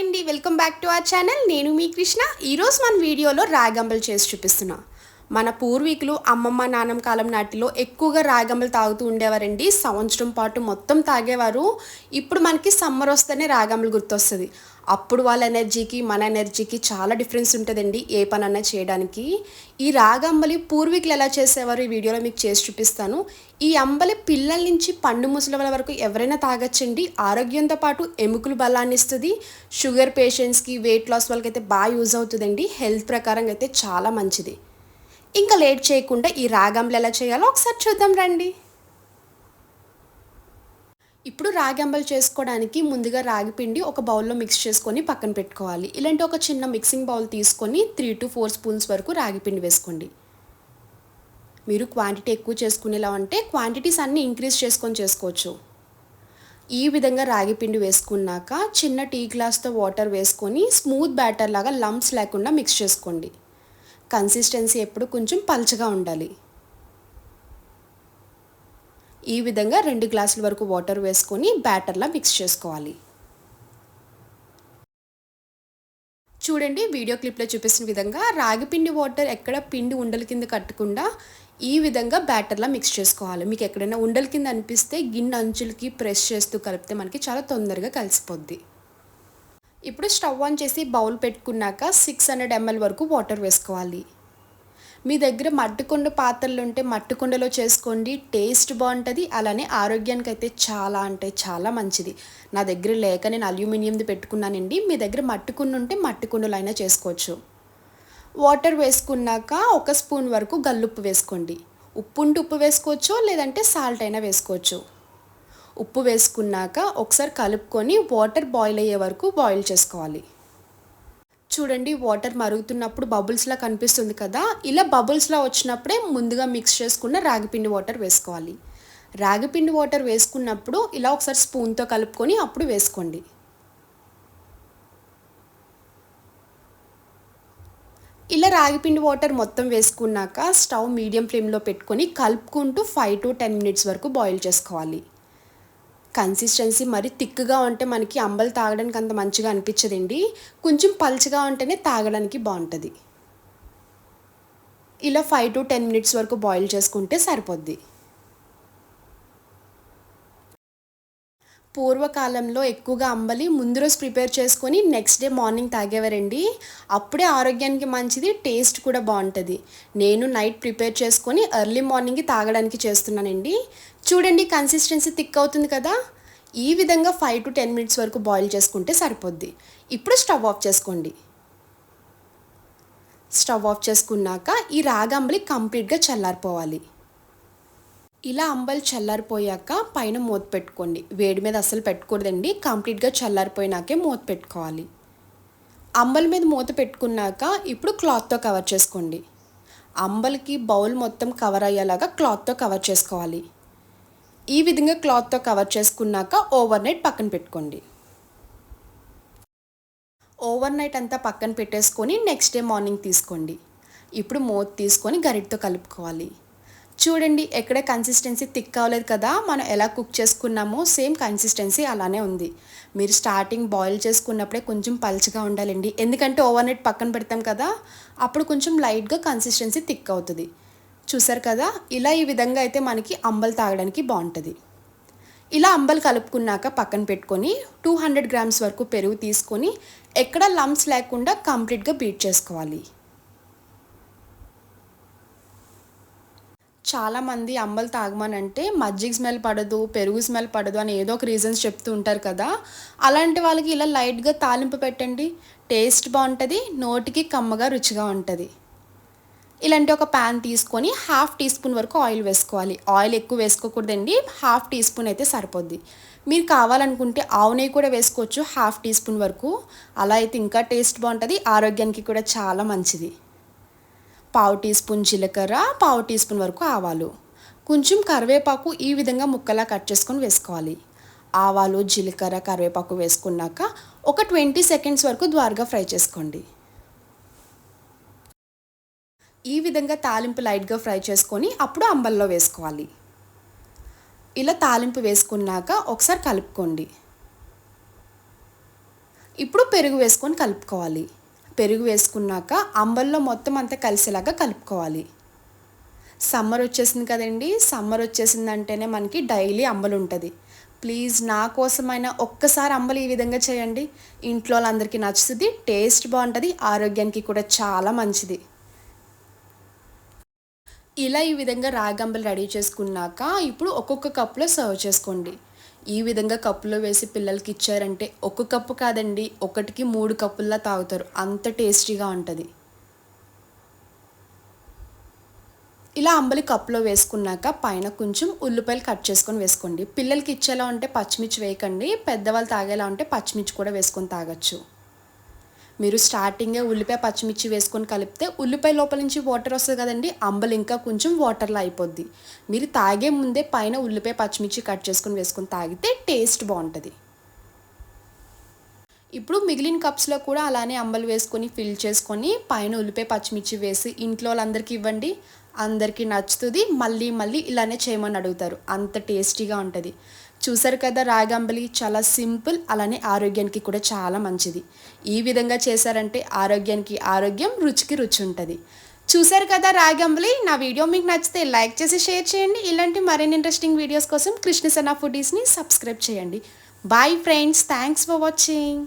అండి. Welcome back to our channel. నేను మీ కృష్ణ. ఈరోజు మన వీడియోలో రాగంబలు చేసి చూపిస్తున్నా. మన పూర్వీకులు అమ్మమ్మ నాన్నమ్మ కాలం నాటిలో ఎక్కువగా రాగమ్మలు తాగుతూ ఉండేవారండి. సంవత్సరం పాటు మొత్తం తాగేవారు. ఇప్పుడు మనకి సమ్మర్ వస్తేనే రాగమ్మలు గుర్తొస్తుంది. అప్పుడు వాళ్ళ ఎనర్జీకి మన ఎనర్జీకి చాలా డిఫరెన్స్ ఉంటుందండి ఏ పనన్నా చేయడానికి. ఈ రాగంబలి పూర్వీకులు ఎలా చేసేవారు ఈ వీడియోలో మీకు చేసి చూపిస్తాను. ఈ అంబలి పిల్లల నుంచి పండు ముసలి వరకు ఎవరైనా తాగొచ్చండి. ఆరోగ్యంతో పాటు ఎముకలు బలాన్ని ఇస్తుంది. షుగర్ పేషెంట్స్కి వెయిట్ లాస్ వాళ్ళకైతే బాగా యూజ్ అవుతుందండి. హెల్త్ ప్రకారంగా అయితే చాలా మంచిది. ఇంకా లేట్ చేయకుండా ఈ రాగంలు ఎలా చేయాలో ఒకసారి చూద్దాం రండి. ఇప్పుడు రాగి చేసుకోవడానికి ముందుగా రాగి పిండి ఒక బౌల్లో మిక్స్ చేసుకొని పక్కన పెట్టుకోవాలి. ఇలాంటి ఒక చిన్న మిక్సింగ్ బౌల్ తీసుకొని త్రీ టు ఫోర్ స్పూన్స్ వరకు రాగి పిండి వేసుకోండి. మీరు క్వాంటిటీ ఎక్కువ చేసుకునేలా ఉంటే క్వాంటిటీస్ అన్నీ ఇంక్రీజ్ చేసుకొని చేసుకోవచ్చు. ఈ విధంగా రాగి పిండి వేసుకున్నాక చిన్న టీ గ్లాస్తో వాటర్ వేసుకొని స్మూత్ బ్యాటర్ లాగా లంప్స్ లేకుండా మిక్స్ చేసుకోండి. కన్సిస్టెన్సీ ఎప్పుడు కొంచెం పల్చగా ఉండాలి. ఈ విధంగా రెండు గ్లాసుల వరకు వాటర్ వేసుకొని బ్యాటర్లా మిక్స్ చేసుకోవాలి. చూడండి వీడియో క్లిప్లో చూపిస్తున్న విధంగా రాగి పిండి వాటర్ ఎక్కడ పిండి ఉండల కింద కట్టకుండా ఈ విధంగా బ్యాటర్లా మిక్స్ చేసుకోవాలి. మీకు ఎక్కడైనా ఉండల కింద అనిపిస్తే గిన్నె అంచులకి ప్రెస్ చేస్తూ కలిపితే మనకి చాలా తొందరగా కలిసిపోద్ది. ఇప్పుడు స్టవ్ ఆన్ చేసి బౌల్ పెట్టుకున్నాక సిక్స్ హండ్రెడ్ ఎంఎల్ వరకు వాటర్ వేసుకోవాలి. మీ దగ్గర మట్టుకుండ పాత్రలు ఉంటే మట్టుకుండలో చేసుకోండి టేస్ట్ బాగుంటుంది అలానే ఆరోగ్యానికి అయితే చాలా అంటే చాలా మంచిది. నా దగ్గర లేక నేను అల్యూమినియంది పెట్టుకున్నానండి మీ దగ్గర మట్టుకుండ ఉంటే మట్టికుండలో అయినా చేసుకోవచ్చు. వాటర్ వేసుకున్నాక ఒక స్పూన్ వరకు గల్లుప్పు వేసుకోండి. ఉప్పు ఉంటే ఉప్పు వేసుకోవచ్చు లేదంటే సాల్ట్ అయినా వేసుకోవచ్చు. ఉప్పు వేసుకున్నాక ఒకసారి కలుపుకొని వాటర్ బాయిల్ అయ్యే వరకు బాయిల్ చేసుకోవాలి. చూడండి వాటర్ మరుగుతున్నప్పుడు బబుల్స్లా కనిపిస్తుంది కదా? ఇలా బబుల్స్లా వచ్చినప్పుడే ముందుగా మిక్స్ చేసుకున్న రాగిపిండి వాటర్ వేసుకోవాలి. రాగిపిండి వాటర్ వేసుకున్నప్పుడు ఇలా ఒకసారి స్పూన్తో కలుపుకొని అప్పుడు వేసుకోండి. ఇలా రాగిపిండి వాటర్ మొత్తం వేసుకున్నాక స్టవ్ మీడియం ఫ్లేమ్లో పెట్టుకొని కలుపుకుంటూ ఫైవ్ టు టెన్ మినిట్స్ వరకు బాయిల్ చేసుకోవాలి. కన్సిస్టెన్సీ మరి థిక్గా ఉంటే మనకి అంబలు తాగడానికి అంత మంచిగా అనిపించదండి. కొంచెం పల్చగా ఉంటేనే తాగడానికి బాగుంటుంది. ఇలా ఫైవ్ టు టెన్ మినిట్స్ వరకు బాయిల్ చేసుకుంటే సరిపోద్ది. పూర్వకాలంలో ఎక్కువగా అంబలి ముందు రోజు ప్రిపేర్ చేసుకొని నెక్స్ట్ డే మార్నింగ్ తాగేవారండి. అప్పుడే ఆరోగ్యానికి మంచిది టేస్ట్ కూడా బాగుంటుంది. నేను నైట్ ప్రిపేర్ చేసుకొని ఎర్లీ మార్నింగ్ తాగడానికి చేస్తున్నానండి. చూడండి కన్సిస్టెన్సీ థిక్ అవుతుంది కదా? ఈ విధంగా ఫైవ్ టు టెన్ మినిట్స్ వరకు బాయిల్ చేసుకుంటే సరిపోద్ది. ఇప్పుడు స్టవ్ ఆఫ్ చేసుకోండి. స్టవ్ ఆఫ్ చేసుకున్నాక ఈ రాగంబలి కంప్లీట్గా చల్లారిపోవాలి. ఇలా అంబలు చల్లారిపోయాక పైన మూత పెట్టుకోండి. వేడి మీద అస్సలు పెట్టకూడదండి కంప్లీట్గా చల్లారిపోయినాకే మూత పెట్టుకోవాలి. అంబల మీద మూత పెట్టుకున్నాక ఇప్పుడు క్లాత్తో కవర్ చేసుకోండి. అంబలికి బౌల్ మొత్తం కవర్ అయ్యేలాగా క్లాత్తో కవర్ చేసుకోవాలి. ఈ విధంగా క్లాత్తో కవర్ చేసుకున్నాక ఓవర్ నైట్ పక్కన పెట్టుకోండి. ఓవర్ నైట్ అంతా పక్కన పెట్టేసుకొని నెక్స్ట్ డే మార్నింగ్ తీసుకోండి. ఇప్పుడు మూత తీసుకొని గరిటతో కలుపుకోవాలి. చూడండి ఎక్కడ కన్సిస్టెన్సీ థిక్ అవ్వలేదు కదా మనం ఎలా కుక్ చేసుకున్నామో సేమ్ కన్సిస్టెన్సీ అలానే ఉంది. మీరు స్టార్టింగ్ బాయిల్ చేసుకున్నప్పుడే కొంచెం పలుచగా ఉండాలండి. ఎందుకంటే ఓవర్ నైట్ పక్కన పెడతాం కదా అప్పుడు కొంచెం లైట్గా కన్సిస్టెన్సీ థిక్ అవుతుంది. చూసారు కదా ఇలా ఈ విధంగా అయితే మనకి అంబలు తాగడానికి బాగుంటుంది. ఇలా అంబలు కలుపుకున్నాక పక్కన పెట్టుకొని టూ హండ్రెడ్ గ్రామ్స్ వరకు పెరుగు తీసుకొని ఎక్కడ లంప్స్ లేకుండా కంప్లీట్గా బీట్ చేసుకోవాలి. చాలామంది అంబలు తాగమనంటే మజ్జిగ స్మెల్ పడదు పెరుగు స్మెల్ పడదు అని ఏదో ఒక రీజన్స్ చెప్తూ ఉంటారు కదా. అలాంటి వాళ్ళకి ఇలా లైట్గా తాలింపు పెట్టండి. టేస్ట్ బాగుంటుంది నోటికి కమ్మగా రుచిగా ఉంటుంది. ఇలాంటి ఒక ప్యాన్ తీసుకొని హాఫ్ టీ స్పూన్ వరకు ఆయిల్ వేసుకోవాలి. ఆయిల్ ఎక్కువ వేసుకోకూడదండి హాఫ్ టీ స్పూన్ అయితే సరిపోద్ది. మీరు కావాలనుకుంటే ఆవు నెయ్యి కూడా వేసుకోవచ్చు హాఫ్ టీ స్పూన్ వరకు. అలా అయితే ఇంకా టేస్ట్ బాగుంటుంది ఆరోగ్యానికి కూడా చాలా మంచిది. పావు టీ స్పూన్ జీలకర్ర పావు టీ స్పూన్ వరకు ఆవాలు. కొంచెం కరివేపాకు ఈ విధంగా ముక్కలా కట్ చేసుకొని వేసుకోవాలి. ఆవాలు జీలకర్ర కరివేపాకు వేసుకున్నాక ఒక ట్వంటీ సెకండ్స్ వరకు ద్వారగా ఫ్రై చేసుకోండి. ఈ విధంగా తాలింపు లైట్గా ఫ్రై చేసుకొని అప్పుడు అంబల్లో వేసుకోవాలి. ఇలా తాలింపు వేసుకున్నాక ఒకసారి కలుపుకోండి. ఇప్పుడు పెరుగు వేసుకొని కలుపుకోవాలి. పెరుగు వేసుకున్నాక అంబల్లో మొత్తం అంతా కలిసేలాగా కలుపుకోవాలి. సమ్మర్ వచ్చేసింది కదండి. సమ్మర్ వచ్చేసిందంటేనే మనకి డైలీ అంబలు ఉంటుంది. ప్లీజ్ నా కోసమైనా ఒక్కసారి అంబలు ఈ విధంగా చేయండి. ఇంట్లో వాళ్ళందరికీ నచ్చుతుంది టేస్ట్ బాగుంటుంది ఆరోగ్యానికి కూడా చాలా మంచిది. ఇలా ఈ విధంగా రాగంబలు రెడీ చేసుకున్నాక ఇప్పుడు ఒక్కొక్క కప్లో సర్వ్ చేసుకోండి. ఈ విధంగా కప్పులో వేసి పిల్లలకి ఇచ్చారంటే ఒక కప్పు కాదండి ఒకటికి మూడు కప్పుల్లా తాగుతారు. అంత టేస్టీగా ఉంటుంది. ఇలా అంబలి కప్పులో వేసుకున్నాక పైన కొంచెం ఉల్లిపాయలు కట్ చేసుకొని వేసుకోండి. పిల్లలకి ఇచ్చేలా ఉంటే పచ్చిమిర్చి వేయకండి పెద్దవాళ్ళు తాగేలా ఉంటే పచ్చిమిర్చి కూడా వేసుకొని తాగొచ్చు. మీరు స్టార్టింగే ఉల్లిపాయ పచ్చిమిర్చి వేసుకొని కలిపితే ఉల్లిపాయ లోపల నుంచి వాటర్ వస్తుంది కదండి అంబలు ఇంకా కొంచెం వాటర్లో అయిపోద్ది. మీరు తాగే ముందే పైన ఉల్లిపాయ పచ్చిమిర్చి కట్ చేసుకొని వేసుకొని తాగితే టేస్ట్ బాగుంటుంది. ఇప్పుడు మిగిలిన కప్స్లో కూడా అలానే అంబలు వేసుకొని ఫిల్ చేసుకొని పైన ఉల్లిపాయ పచ్చిమిర్చి వేసి ఇంట్లో వాళ్ళందరికీ ఇవ్వండి. అందరికీ నచ్చుతుంది మళ్ళీ మళ్ళీ ఇలానే చేయమని అడుగుతారు. అంత టేస్టీగా ఉంటుంది. చూసారు కదా రాగంబలి చాలా సింపుల్ అలానే ఆరోగ్యానికి కూడా చాలా మంచిది. ఈ విధంగా చేశారంటే ఆరోగ్యానికి ఆరోగ్యం రుచికి రుచి ఉంటుంది. చూసారు కదా రాగంబలి నా వీడియో మీకు నచ్చితే లైక్ చేసి షేర్ చేయండి. ఇలాంటి మరిన్ని ఇంట్రెస్టింగ్ వీడియోస్ కోసం కృష్ణ సన్నా ఫుడీస్ని సబ్స్క్రైబ్ చేయండి. Bye friends thanks for watching